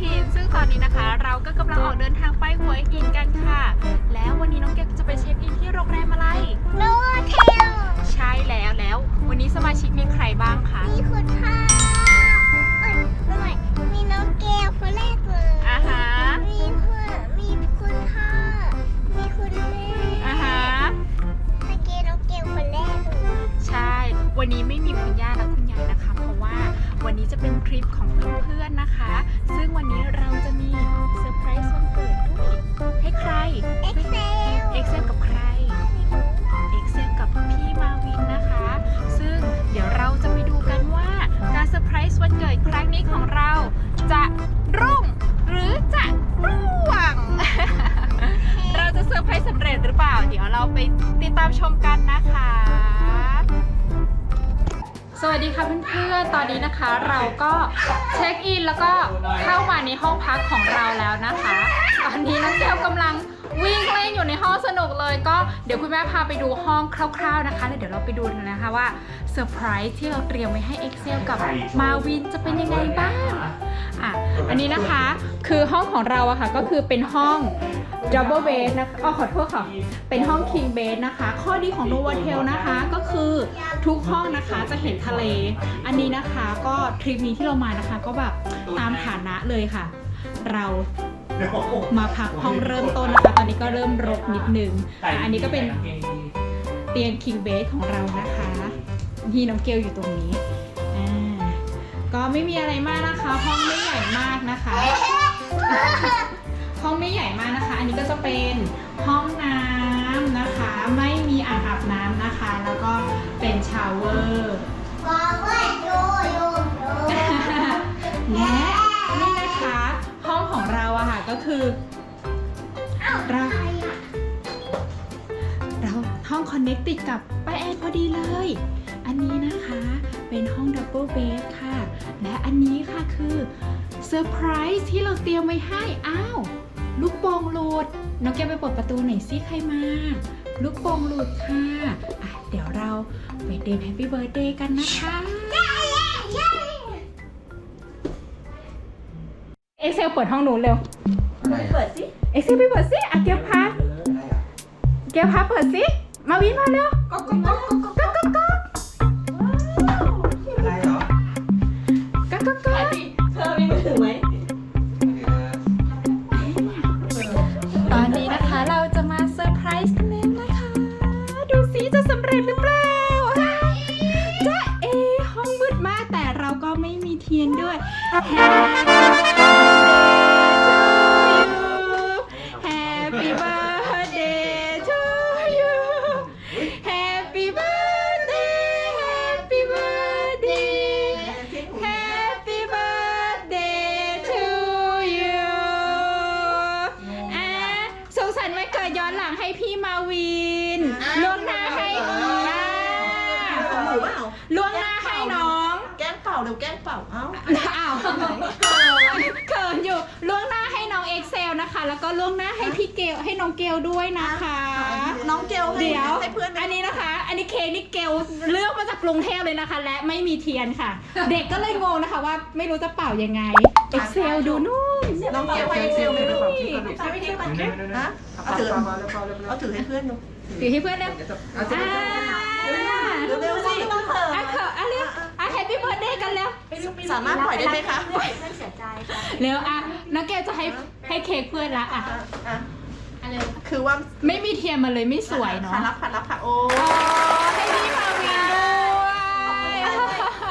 หัวหิน ซึ่งตอนนี้นะคะ เราก็กำลังออกเดินทางไปหัวหินกันค่ะ แล้ววันนี้น้องเกลจะไปเช็คอินที่โรงแรมอะไรโนเทลใช่แล้วแล้ว วันนี้สมาชิกมีใครบ้างคะมีคุณพ่อเอ้ยไม่ใหม่มีน้องเกลคนแรกเลยอ่าฮะมีคุณมีคุณพ่อมีคุณแม่อ่าฮะเมื่อกี้น้องเกลคนแรกเลยใช่ วันนี้ไม่มี เป็นทริปของเพื่อนๆนะคะ ซึ่งวันนี้เราจะ เราก็เช็คอินแล้วก็เข้ามาในห้องพักของเราแล้วนะคะ ตอนนี้น้องแก้วกำลัง วิ่งเล่นอยู่ในห้องสนุกเลยก็เดี๋ยวคุณแม่พาไปดูห้องคร่าว ๆนะคะแล้วเดี๋ยวเราไปดูกันนะคะว่าเซอร์ไพรส์ที่เราเตรียมไว้ให้ Excel กับมาวินจะเป็นยังไงบ้างอะอันนี้นะคะคือห้องของเราอะค่ะก็คือเป็นห้อง double bed นะคะอ๋อขอโทษค่ะ เป็นห้อง king bed นะคะ ข้อดีของ Novotel นะคะก็คือทุกห้องนะคะจะเห็นทะเล อันนี้นะคะก็ทริปนี้ที่เรามานะคะก็แบบตามฐานะเลยค่ะ เรา มาพักห้องเริ่มต้นนะคะตอนนี้ก็เริ่มรกนิดนึงอะอันนี้ก็เป็นเตียง king bed ของเรานะคะที่น้องเกลอยู่ตรงนี้อ่าก็ไม่มีอะไรมากนะคะ ห้องไม่ใหญ่มากนะคะ ห้องไม่ใหญ่มากนะคะ อันนี้ก็จะเป็นห้องน้ำนะคะ ไม่มีอ่างอาบน้ำนะคะ แล้วก็เป็นชาวเวอร์บอกว่าโยโยโยและนี่นะคะห้องของ เราอะค่ะก็คือเราเราห้องคอนเน c t ติดกับป้าแอนพอดีเลย อันนี้นะคะเป็นห้องดับเบิลเบดค่ะ และอันนี้ค่ะคือเซอร์ไพรส์ที่เราเตรียมไว้ให้ อ้าว ลูกโป่งหลุด น้องแกวไปเปิดประตูหน่อยสิใครมา ลูกโป่งหลุดค่ะอะ เดี๋ยวเราไปเดย์แฮปปี้เบิร์ดเดย์กันนะคะ อ็กเซลเปิดห้องหนูเร็วเปิดสิเอ็กเซลไปเปิดสิอะเกียวพาเกียวพาเปิดสิมาวินมาเร็วก็ก็ก็ก็ก็ก็ก็ก็อะไรเหรอก็ก็ก็เธอมีมือถือไหมตอนนี้นะคะเราจะมาเซอร์ไพรส์กันแล้วนะคะ ดูสิจะสำเร็จหรือเปล่าจ้าเอห้องมืดมากแต่เราก็ไม่มีเทียนด้วย เป่าเดี๋ยวแก้มเป่าเอ้าอ้าวเขินอยู่ล่วงหน้าให้น้องเอ็กเซลนะคะ แล้วก็ล่วงหน้าให้พี่เกลให้น้องเกลด้วยนะคะ น้องเกลให้เดี๋ยว ให้เพื่อนอันนี้นะคะ อันนี้เค้กนี่เกลเลือกมาจากกรุงเทพเลยนะคะ และไม่มีเทียนค่ะ เด็กก็เลยงงนะคะว่าไม่รู้จะเป่ายังไงเอ็กเซลดูนู่นน้องเกลให้เกลไม่รู้ฮะเอาถือเอาถือให้เพื่อนดูถือให้เพื่อนเร็วอ่าเร็วๆสิอะเขอะอะเร็วอะแฮ ปปี้เบิร์ดเดย์กันแล้ว สามารถปล่อยได้ไหมคะเร็วอะน้องเกลจะให้ให้เค้กเพื่อนละอะ อะคือว่าไม่มีเทียนมาเลยไม่สวยเนาะค่ะรับค่ะรับค่ะโอ้อ๋อให้พี่มาวินด้วย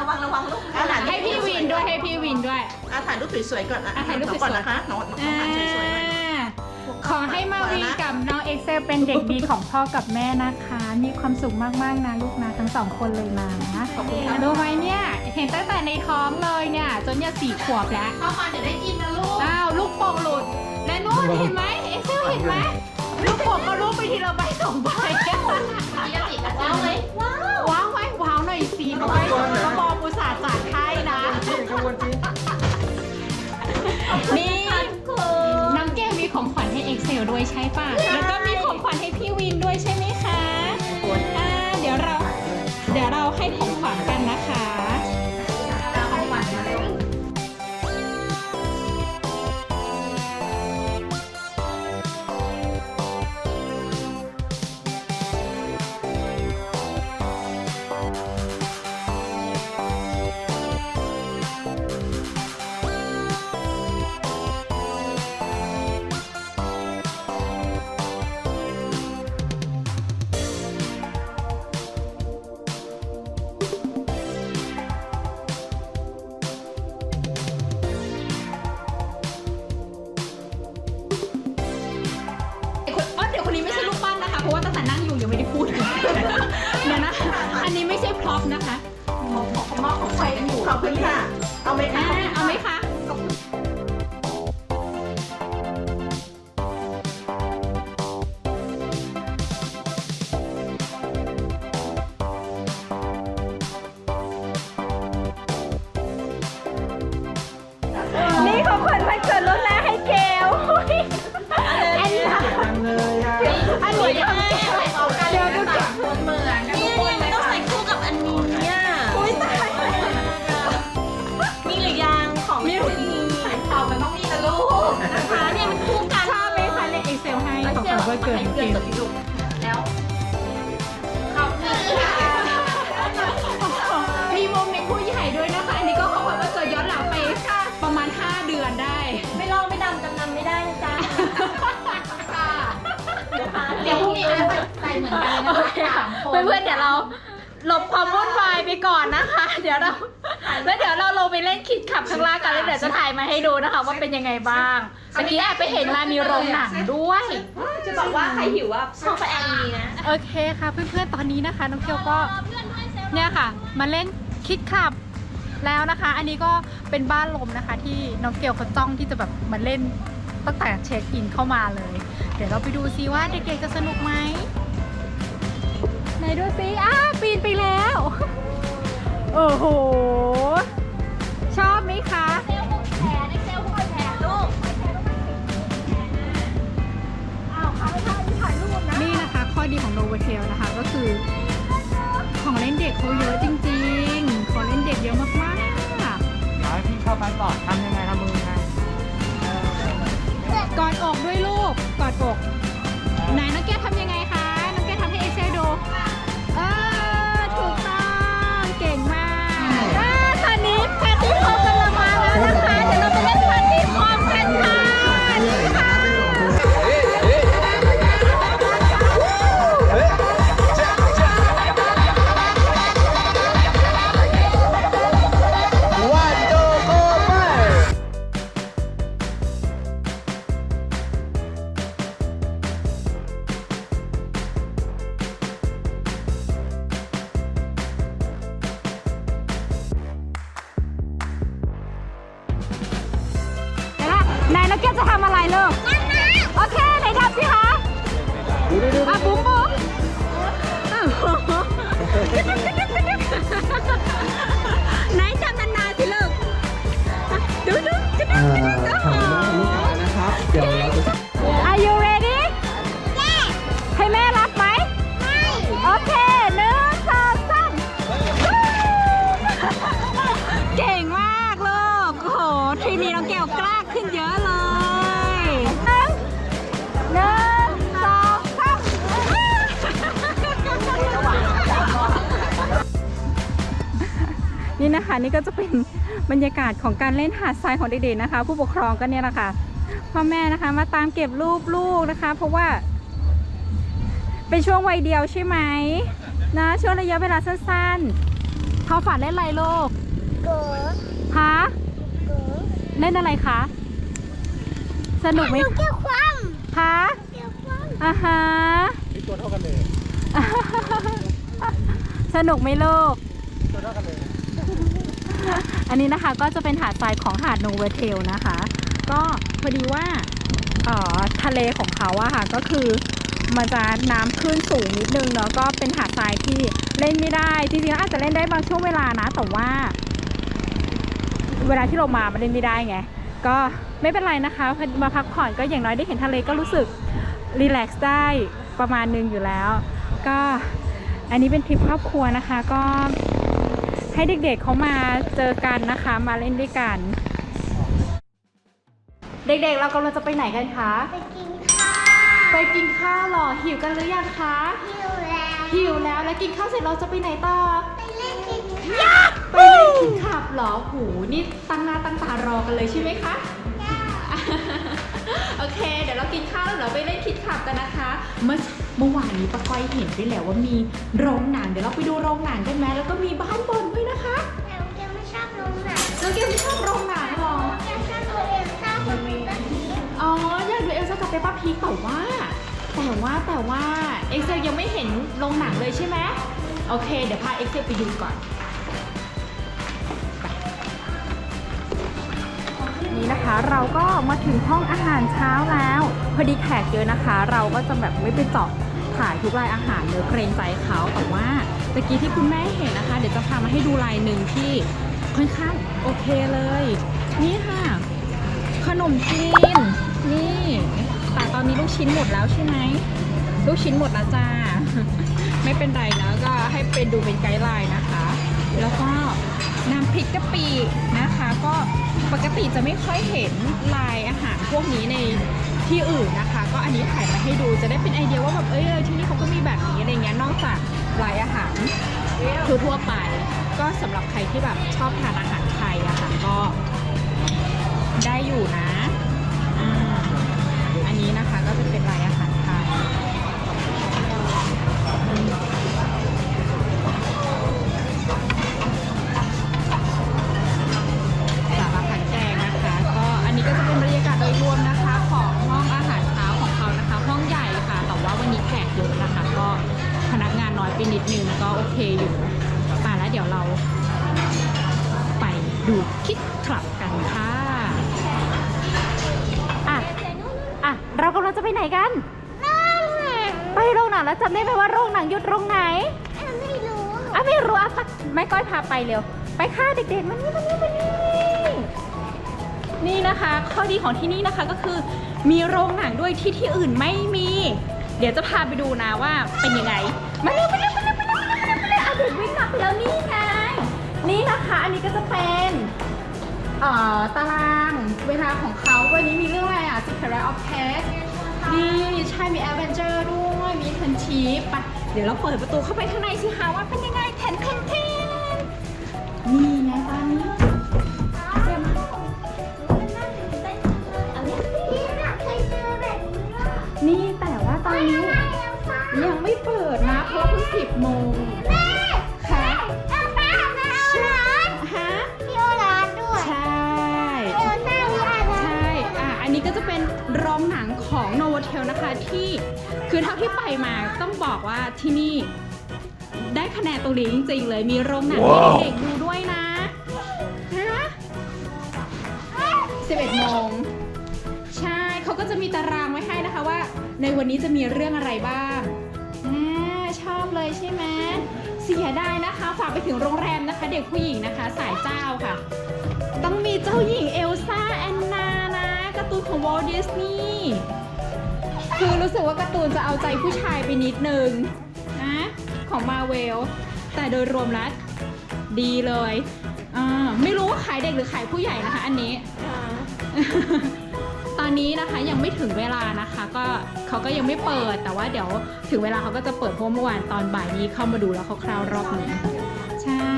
ระวังระวังลูกอะถ่ายให้พี่วินด้วยให้พี่วินด้วยอะถ่ายรูปสวยๆก่อนอะอะถ่ายรูปสวยๆก่อนนะคะน้องน้องถ่ายสวยๆหน่อยอ่า ขอให้มาวินกับน้องเอ็กเซลเป็นเด็กดีของพ่อกับแม่นะคะ มีความสุขมากๆนะลูกนะทั้งสองคนเลยนะขอบคุณค่ะรู้ไหมเนี่ย เห็นตั้งแต่ในท้องเลยเนี่ย จนเนี่ยสี่ขวบแล้วเข้ามาเดี๋ยวได้กินนะลูกอ้าวลูกโป่งหลุดและนู่นเห็นไหมเอ็กเซลเห็นไหมลูกโป่งก็ลูกไปทีละใบสองใบ ใช่ป่ะ ไม่ใช่พร็อพนะคะ ของของมอบของใครกันอยู่ขอบคุณค่ะ เอาไหมอ่าคะเอาไหมคะ วันเกิดเกลแล้วขอบคุณค่ะมีโมเมนต์ผู้ใหญ่ด้วยนะคะ อันนี้ก็ของขวัญวันเกิดย้อนหลังไปประมาณ 5 เดือนได้ ไม่ลองไม่ดำจำนำไม่ได้นะจ๊ะเดี๋ยวพรุ่งนี้ใส่เหมือนกันนะคะเพื่อนๆเดี๋ยวเราหลบความวุ่นวายไปก่อนนะคะ เดี๋ยวเรา แล้วเดี๋ยวเราลงไปเล่นคิดขับข้างล่างกันแล้วเดี๋ยวจะถ่ายมาให้ดูนะคะว่าเป็นยังไงบ้างเมื่อกี้แอบไปเห็นมามีโรงหนังด้วย จะบอกว่าใครหิวว่าช่องป้าแอนมีนะ โอเคค่ะ เพื่อนๆตอนนี้นะคะ น้องเกียวก็เนี่ยค่ะ มาเล่นคิดคลับแล้วนะคะ อันนี้ก็เป็นบ้านลมนะคะ ที่น้องเกียวเขาจ้องที่จะแบบมาเล่นตั้งแต่เช็คอินเข้ามาเลย เดี๋ยวเราไปดูซิว่าเด็กๆจะสนุกไหมไหนดูซิอ้าปีนไปแล้ว โอ้โห ชอบไหมคะ เซลล์แผลในเซลล์แผลลูกนี่นะคะ ข้อดีของโนเวเทลนะคะก็คือ ของเล่นเด็กเขาเยอะจริงๆ ของเล่นเด็กเยอะมากๆเดี๋ยวให้พี่เข้าไปก่อนทำยังไงทำมือยังไงกอดอกด้วยลูกกอดอก ไหนน้องแก้วทำยังไงค อะดูดูกระดูกกระดูกโอ้โหนะครับ เดี๋ยวเราจะ Are you ready ให้แม่รับไหมโอเคหนึ่งสองสามเก่งมากลูกโอ้โหทีนี้น้องแก้วกล้าขึ้นเยอะเลยหนึ่งหนึ่งสองสามนี่นะคะนี่ก็จะเป็น บรรยากาศของการเล่นหาดทรายของเด็กๆนะคะ ผู้ปกครองก็เนี่ยแหละค่ะพ่อแม่นะคะมาตามเก็บรูปลูกนะคะ เพราะว่า เป็นช่วงวัยเดียวใช่ไหมนะช่วงระยะเวลาสั้นๆเขาฝันเล่นอะไรลูกเก๋อฮะเก๋อเล่นอะไรคะสนุกไหมลูกแก้วคว่คะำแก้วคว่อ่าฮะนี่ตัวเท่ากันเลยสนุกไหมลูกตัวเท่ากันเลย อันนี้นะคะก็จะเป็นหาดทรายของหาดโนเวเทลนะคะ ก็พอดีว่าเอ่อทะเลของเขาอะค่ะก็คือมันจะน้ำขึ้นสูงนิดนึงเนาะก็เป็นหาดทรายที่เล่นไม่ได้จริงๆอาจจะเล่นได้บางช่วงเวลานะ แต่ว่า เวลาที่เรามามันเล่นไม่ได้ไงก็ไม่เป็นไรนะคะมาพักผ่อนก็อย่างน้อยได้เห็นทะเลก็รู้สึกรีแลกซ์ได้ประมาณนึงอยู่แล้ว ก็อันนี้เป็นทริปครอบครัวนะคะ ก็ ให้เด็กๆเขามาเจอกันนะคะ มาเล่นด้วยกัน เด็กๆเรากำลังจะไปไหนกันคะ ไปกินข้าวไปกินข้าวเหรอหิวกันหรือยังคะหิวแล้วหิวแล้วแล้วกินข้าวเสร็จเราจะไปไหนต่อไปเล่นกินข้าวไปเล่นคิดขับเหรอโหนี่ตั้งหน้าตั้งตารอกันเลยใช่ไหมคะโอเค เดี๋ยวเรากินข้าวแล้วเดี๋ยวเราไปเล่นคิดขับกันนะคะเมื่อ เมื่อวานนี้ป้าก้อยเห็นด้วยแหละว่ามีโรงหนังเดี๋ยวเราไปดูโรงหนังกันไหมแล้วก็มีบ้านบนด้วยนะคะแต่เกลไม่ชอบลงหนังแล้วเกมไม่ชอบโรงหนังเหรอเกลชอบดูเอลซ่าคนนี้แบบนี้อ๋ออยากดูเอลซ่ากับเปปป้าพีแต่ว่า แต่ว่าแต่ว่าเอ็กเซลยังไม่เห็นโรงหนังเลยใช่ไหมโอเค เดี๋ยวพาเอ็กเซลไปดูก่อนนี่นะคะเราก็มาถึงห้องอาหารเช้าแล้ว พอดีแขกเยอะนะคะ เราก็จะแบบไม่ไปเจาะถ่ายทุกรายอาหารเนื้อเกรงใจเขาแต่ว่าตะกี้ที่คุณแม่เห็นนะคะ เดี๋ยวจะพามาให้ดูรายหนึ่งที่ค่อนข้างโอเคเลย นี่ค่ะ ขนมจีนนี่แต่ตอนนี้ลูกชิ้นหมดแล้วใช่ไหมลูกชิ้นหมดแล้วจ้าไม่เป็นไรนะก็ให้เป็นดูเป็นไกด์ไลน์นะคะ แล้วก็น้ำพริกกะปินะคะ ก็ปกติจะไม่ค่อยเห็นลายอาหารพวกนี้ในที่อื่นนะคะ ก็อันนี้ถ่ายมาให้ดูจะได้เป็นไอเดียว่าแบบเอ้ยเอที่นี่เขาก็มีแบบนี้อะไรเงี้ยนอกจากลายอาหารทั่วไป ก็สำหรับใครที่แบบชอบทานอาหารไทยอะค่ะก็ได้อยู่นะ นักงานน้อยไปนิดนึงก็โอเคอยู่ป่าแล้วเดี๋ยวเราไปดูคิดคลับกันค่ะอะอะเรากำลังจะไปไหนกัน ไปโรงหนังแล้วจำได้ไหมว่าโรงหนังอยู่ตรงไหนแอลไม่รู้อะไม่รู้อะสักแม่ก้อยพาไปเร็ว ไปค่ะเด็กๆมานี่มานี่มานี่นี่นะคะ ข้อดีของที่นี่นะคะก็คือมีโรงหนังด้วยที่ที่อื่นไม่มี เดี๋ยวจะพาไปดูนะว่าเป็นยังไง มาเร็วมาเร็วมาเร็วมาเร็วมาเร็วมาเร็วเอาเด็กวิ่งกลับไปแล้วนี่ไงนี่นะคะอันนี้ก็จะเป็นเอ่อตารางเวลาของเขาวันนี้มีเรื่องอะไรอะ Secret of Pets นี่ใช่มี Adventure ด้วยมีทันชีปไปเดี๋ยวเราเปิดประตูเข้าไปข้างในสิคะว่าเป็นยังไงแทนแทนแทนนี่ไงตอน เพราะว่าเพิ่งสิบโมงแม่ค่ะเอลซ่ามาเอาร้านฮะพี่เอาร้านด้วยใช่เอลซ่ามีอะไรใช่อะอันนี้ก็จะเป็นโรงหนังของโนโวเทลนะคะที่คือเท่าที่ไปมาต้องบอกว่าที่นี่ ได้คะแนนตรงนี้จริงๆเลยมีโรงหนังให้เด็กๆดูด้วยนะฮะ 11โมงใช่เขาก็จะมีตารางไว้ให้นะคะว่า ในวันนี้จะมีเรื่องอะไรบ้างอ่าชอบ เลยใช่ไหมเสียดายนะคะ ฝากไปถึงโรงแรมนะคะ เด็กผู้หญิงนะคะ สายเจ้าค่ะ ต้องมีเจ้าหญิงเอลซ่าแอนนานะการ์ตูนของวอลดิสนีย์คือรู้สึกว่าการ์ตูนจะเอาใจผู้ชายไปนิดนึงนะของมาเวลแต่โดยรวมแล้วดีเลยอ่าไม่รู้ว่าขายเด็กหรือขายผู้ใหญ่นะคะ อันนี้ อนนี้นะคะยังไม่ถึงเวลานะคะก็เขาก็ยังไม่เปิด แต่ว่าเดี๋ยวถึงเวลาเขาก็จะเปิดเพราะเมื่อวานตอนบ่ายนี้เข้ามาดูแล้วคร่าวๆรอบหนึงใช่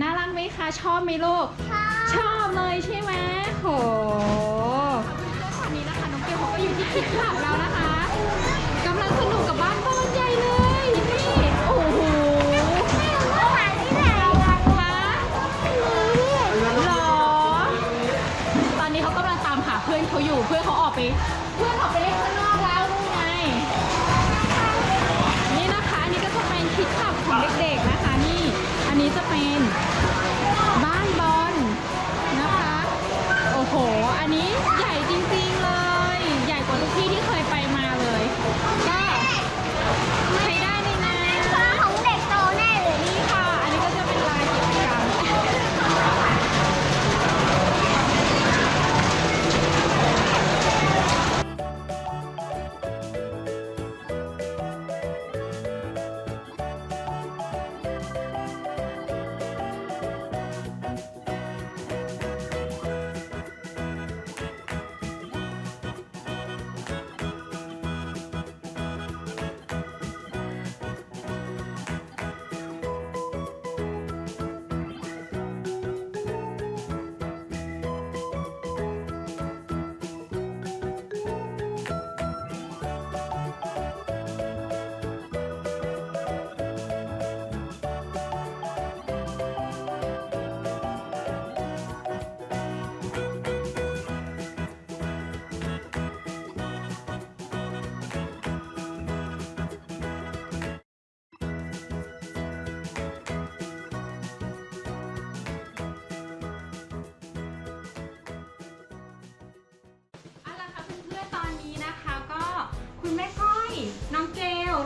น่ารักไหมคะชอบไหมลูกชอบเลยใช่ไหมโหตอนนี้นะคะน้องเกลเขาก็อยู่ที่คิดคลับแล้วนะคะกำลังสนุกกับบ้าน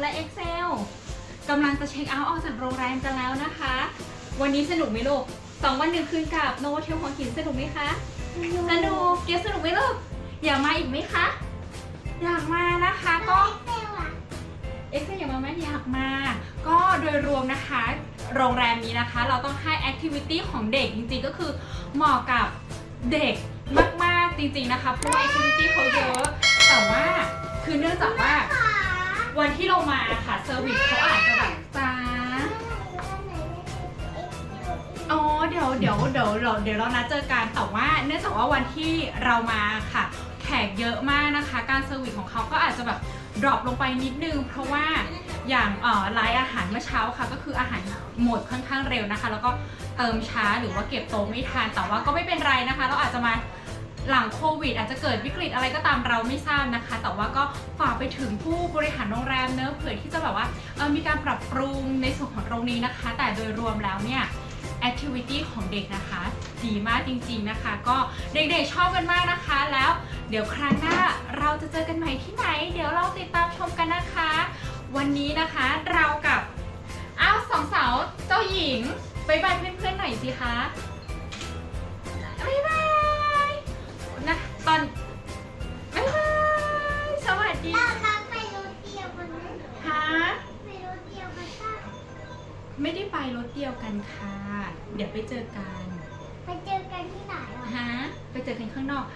และเอ็กเซลกำลังจะเช็คเอาท์ออกจากโรงแรมกันแล้วนะคะ วันนี้สนุกไหมลูกสองวันหนึ่งคืนกับโนเทลหัวหินสนุกไหมคะ สนุกเกลสนุกไหมลูกอยากมาอีกไหมคะ อยากมานะคะก็เซลอะเอ็กซ์อยากมาไหมอยากมา ก็โดยรวมนะคะ โรงแรมนี้นะคะ เราต้องให้แอคทิวิตี้ของเด็กจริงๆก็คือเหมาะกับเด็กมากๆจริงๆนะคะเพราะว่าแอคทิวิตี้เขาเยอะ แต่ว่าคือเนื่องจากว่าขา วันที่เรามาค่ะเซอร์วิสเขาอาจจะแบบจ้าอ๋อเดี๋ยวเดี๋ยวเดี๋ยวเราเดี๋ยวเรานัดเจอกันแต่ว่า เนื่องจากว่าวันที่เรามาค่ะ แขกเยอะมากนะคะ การเซอร์วิสของเขาก็อาจจะแบบดรอปลงไปนิดนึง เพราะว่าอย่างเอ่อไลน์อาหารเมื่อเช้าค่ะ ก็คืออาหารหมดค่อนข้างเร็วนะคะ แล้วก็เติมช้าหรือว่าเก็บโต๊ะไม่ทันแต่ว่าก็ไม่เป็นไรนะคะ เราอาจจะมา หลังโควิด อาจจะเกิดวิกฤตอะไรก็ตามเราไม่ทราบนะคะ แต่ว่าก็ฝากไปถึงผู้บริหารโรงแรมเนอะเผื่อที่จะแบบว่ามีการปรับปรุงในส่วนของตรงนี้นะคะ แต่โดยรวมแล้วเนี่ยแอคทิวิตี้ของเด็กนะคะดีมากจริงๆนะคะ ก็เด็กๆชอบกันมากนะคะ แล้วเดี๋ยวครั้งหน้าเราจะเจอกันใหม่ที่ไหน เดี๋ยวเราติดตามชมกันนะคะ วันนี้นะคะเรากับอ้าวสองสาวเจ้าหญิงบายบายเพื่อนๆหน่อยสิคะ ตอนบายบายสวัสดีเราเราไปรถเดียวกันไหมฮะไปรถเดียวกันป่ะไม่ได้ไปรถเดียวกันค่ะ เดี๋ยวไปเจอกัน ไปเจอกันที่ไหนอะฮะไปเจอกันข้างนอก